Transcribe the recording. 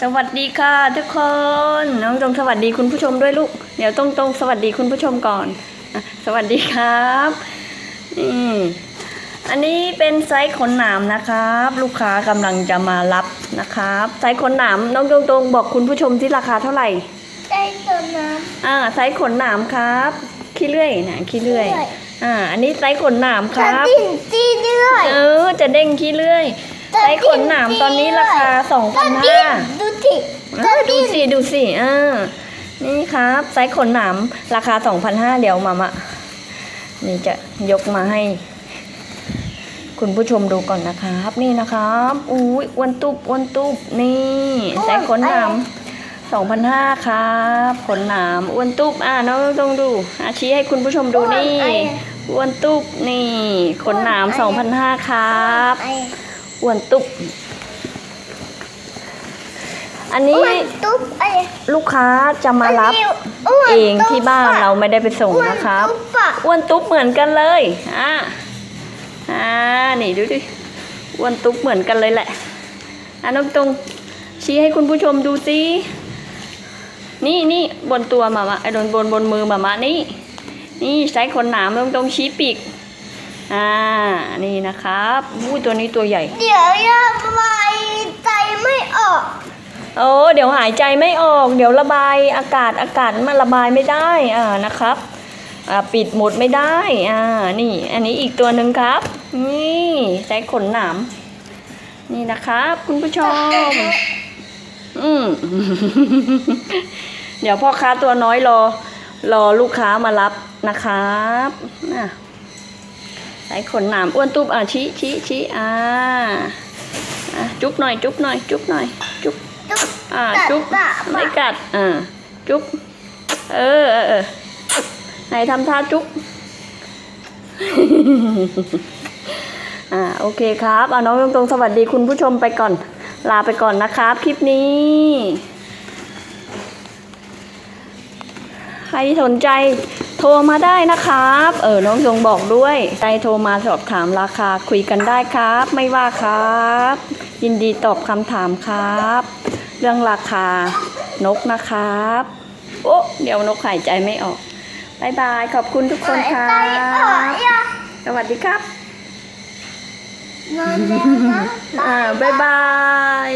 สวัสดีค่ะทุกคน น้องตรงสวัสดีคุณผู้ชมด้วยลูก เดี๋ยวต้องตรงสวัสดีคุณผู้ชมก่อนอะสวัสดีครับนี่อันนี้เป็นไซส์ขนหนามนะครับ ลูกค้ากำลังจะมารับนะครับ ไซส์ขนหนามน้องตรงตรงบอกคุณผู้ชมที่ราคาเท่าไหร่ได้ตัวน้อ่าไซส์ขนหนามครับขี้เลื่อยนะขี้เลื่อยขี้เลื่อยอ่าอันนี้ไซส์ขนหนามำครับจะดิ้นตีเรื่อยเออจะเด้งขี้เลื่อยไซส์ขนหนามตอนนี้ราคาสองพัจะนดิ้ห้าน ดูสิอะจะดูสิอ่านี่ครับไซส์ขนหนามราคา 2,500 เดี๋ยวมามะนี่จะยกมาให้ คุณผู้ชมดูก่อนนะครับ นี่นะครับอุ้ยอ้วนตุบอ้วนตุบนี่ไซส์ขนหนาม2,500 ครับขนหนามอ้วนตุบอ่าน้องต้องดูอาชี้ให้คุณผู้ชมดูนี่อ้วนตุบนี่ขนหนาม2,500 ครับอ้อ้วนตุบ อันอ้นี้วนตุ๊บไอ้ลูกค้าจะมารับอ้วนเองที่ตุ๊บ้านอะเราไม่ได้ไปส่งนะครับอ้วนตุ๊บอะอ้วนตุ๊บเหมือนกันเลยอ่าอ่านี่ดูดิอ้วนตุ๊บเหมือนกันเลยแหละอะน้องตรงชี้ให้คุณผู้ชมดูสินี่นี่บนตัวมามะไอ้โดนบนบนมือมามะนี่ นี่ใช้ขนหนามตรงตรงชี้ปีกอ่านี่นะครับอู้ตัวนี้ตัวใหญ่ เดี๋ยวย่าไม่ใจไม่ออก โอ้เดี๋ยวหายใจไม่ออก เดี๋ยวระบายอากาศอากาศมันระบายไม่ได้อ่านะครับอ่าปิดหมดไม่ได้อ่านี่อันนี้อีกตัวหนึ่งครับ นี่ใช้ขนหนามนี่นะครับ คุณผู้ชมอืมเดี๋ยวพ่อค้าตัวน้อยรอ รอลูกค้ามารับนะครับน่ะใช้ขนหนามอ้วนตุ๊บอะชี้ชี้ชี้อ่าจุ๊บหน่อย จุ๊บหน่อย จุ๊บหน่อย อ่ากัดจุ๊บปะไม่กัดอ่าจุ๊บเออเออเออไหนทำท่าจุ๊บอ่าโอเคครับเอาน้องตรงๆสวัสดีคุณผู้ชมไปก่อน ลาไปก่อนนะครับ คลิปนี้ ใครสนใจโทรมาได้นะครับ เออน้องยงบอกด้วยใจโทรมาสอบถามราคาคุยกันได้ครับ ไม่ว่าครับ ยินดีตอบคำถามครับ เรื่องราคานกนะครับ โอ้เดี๋ยวนกหายใจไม่ออกบายบาย ขอบคุณทุกคนครัใจออกบย่าสวัสดีครับนอนแล้วนะอ่าบายบาย